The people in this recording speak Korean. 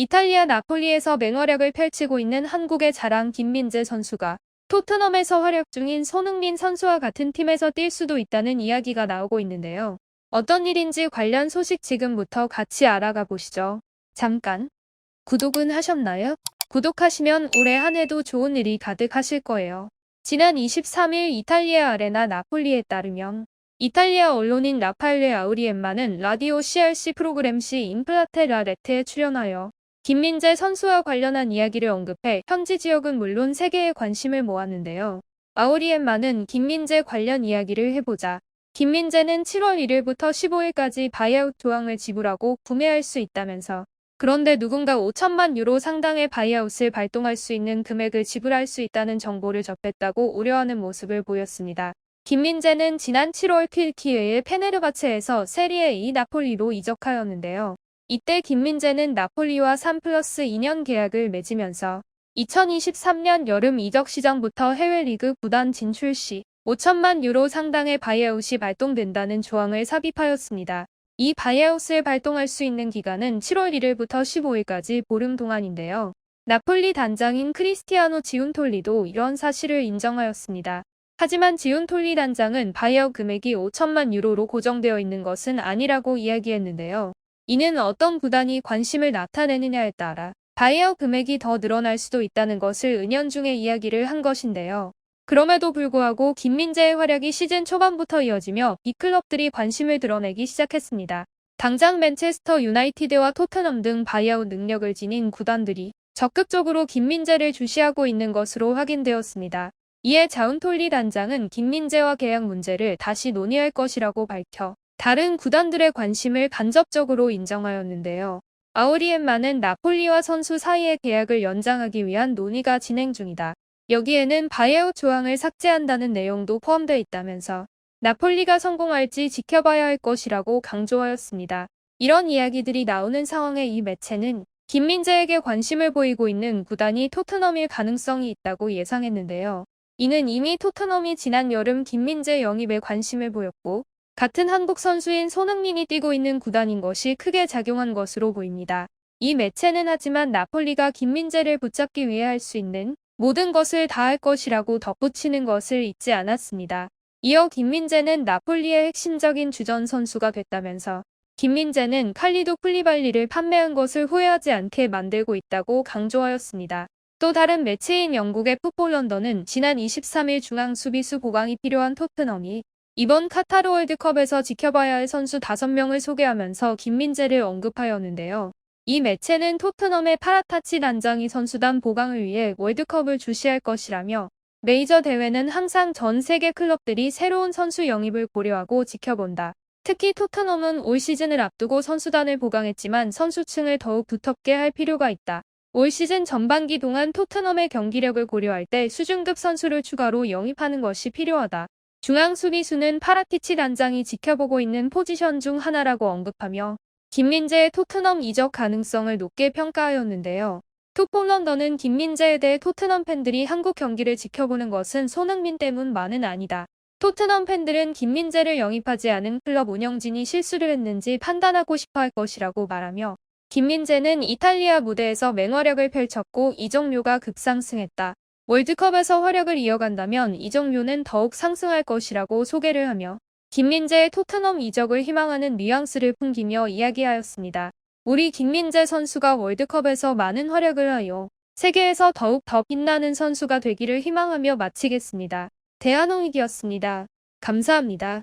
이탈리아 나폴리에서 맹활약을 펼치고 있는 한국의 자랑 김민재 선수가 토트넘에서 활약 중인 손흥민 선수와 같은 팀에서 뛸 수도 있다는 이야기가 나오고 있는데요. 어떤 일인지 관련 소식 지금부터 같이 알아가 보시죠. 잠깐. 구독은 하셨나요? 구독하시면 올해 한 해도 좋은 일이 가득하실 거예요. 지난 23일 이탈리아 아레나 나폴리에 따르면 이탈리아 언론인 라파엘레 아우리엠마는 라디오 CRC 프로그램 시 임플라테 라레트에 출연하여 김민재 선수와 관련한 이야기를 언급해 현지 지역은 물론 세계의 관심을 모았는데요. 아우리엠마는 김민재 관련 이야기를 해보자 김민재는 7월 1일부터 15일까지 바이아웃 조항을 지불하고 구매할 수 있다면서 그런데 누군가 5천만 유로 상당의 바이아웃을 발동할 수 있는 금액을 지불할 수 있다는 정보를 접했다고 우려하는 모습을 보였습니다. 김민재는 지난 7월 튀르키예의 페네르바체에서 세리에 E 나폴리로 이적하였는데요. 이때 김민재는 나폴리와 3 플러스 2년 계약을 맺으면서 2023년 여름 이적 시장부터 해외 리그 구단 진출 시 5천만 유로 상당의 바이아웃이 발동된다는 조항을 삽입하였습니다. 이 바이아웃을 발동할 수 있는 기간은 7월 1일부터 15일까지 보름 동안인데요. 나폴리 단장인 크리스티아노 지운톨리도 이런 사실을 인정하였습니다. 하지만 지운톨리 단장은 바이아웃 금액이 5천만 유로로 고정되어 있는 것은 아니라고 이야기했는데요. 이는 어떤 구단이 관심을 나타내느냐에 따라 바이아웃 금액이 더 늘어날 수도 있다는 것을 은연중에 이야기를 한 것인데요. 그럼에도 불구하고 김민재의 활약이 시즌 초반부터 이어지며 빅클럽들이 관심을 드러내기 시작했습니다. 당장 맨체스터 유나이티드와 토트넘 등 바이아웃 능력을 지닌 구단들이 적극적으로 김민재를 주시하고 있는 것으로 확인되었습니다. 이에 자운톨리 단장은 김민재와 계약 문제를 다시 논의할 것이라고 밝혀 다른 구단들의 관심을 간접적으로 인정하였는데요. 아우리엠마는 나폴리와 선수 사이의 계약을 연장하기 위한 논의가 진행 중이다. 여기에는 바이아웃 조항을 삭제한다는 내용도 포함되어 있다면서 나폴리가 성공할지 지켜봐야 할 것이라고 강조하였습니다. 이런 이야기들이 나오는 상황에 이 매체는 김민재에게 관심을 보이고 있는 구단이 토트넘일 가능성이 있다고 예상했는데요. 이는 이미 토트넘이 지난 여름 김민재 영입에 관심을 보였고 같은 한국 선수인 손흥민이 뛰고 있는 구단인 것이 크게 작용한 것으로 보입니다. 이 매체는 하지만 나폴리가 김민재를 붙잡기 위해 할 수 있는 모든 것을 다 할 것이라고 덧붙이는 것을 잊지 않았습니다. 이어 김민재는 나폴리의 핵심적인 주전 선수가 됐다면서 김민재는 칼리도 플리발리를 판매한 것을 후회하지 않게 만들고 있다고 강조하였습니다. 또 다른 매체인 영국의 풋볼 런던은 지난 23일 중앙 수비수 보강이 필요한 토트넘이 이번 카타르 월드컵에서 지켜봐야 할 선수 5명을 소개하면서 김민재를 언급하였는데요. 이 매체는 토트넘의 파라타치 단장이 선수단 보강을 위해 월드컵을 주시할 것이라며 메이저 대회는 항상 전 세계 클럽들이 새로운 선수 영입을 고려하고 지켜본다. 특히 토트넘은 올 시즌을 앞두고 선수단을 보강했지만 선수층을 더욱 두텁게 할 필요가 있다. 올 시즌 전반기 동안 토트넘의 경기력을 고려할 때 수준급 선수를 추가로 영입하는 것이 필요하다. 중앙 수비수는 파라티치 단장이 지켜보고 있는 포지션 중 하나라고 언급하며 김민재의 토트넘 이적 가능성을 높게 평가하였는데요. 런던은 김민재에 대해 토트넘 팬들이 한국 경기를 지켜보는 것은 손흥민 때문만은 아니다. 토트넘 팬들은 김민재를 영입하지 않은 클럽 운영진이 실수를 했는지 판단하고 싶어 할 것이라고 말하며 김민재는 이탈리아 무대에서 맹활약을 펼쳤고 이적료가 급상승했다. 월드컵에서 활약을 이어간다면 이적료는 더욱 상승할 것이라고 소개를 하며 김민재의 토트넘 이적을 희망하는 뉘앙스를 풍기며 이야기하였습니다. 우리 김민재 선수가 월드컵에서 많은 활약을 하여 세계에서 더욱 더 빛나는 선수가 되기를 희망하며 마치겠습니다. 대한홍익이었습니다. 감사합니다.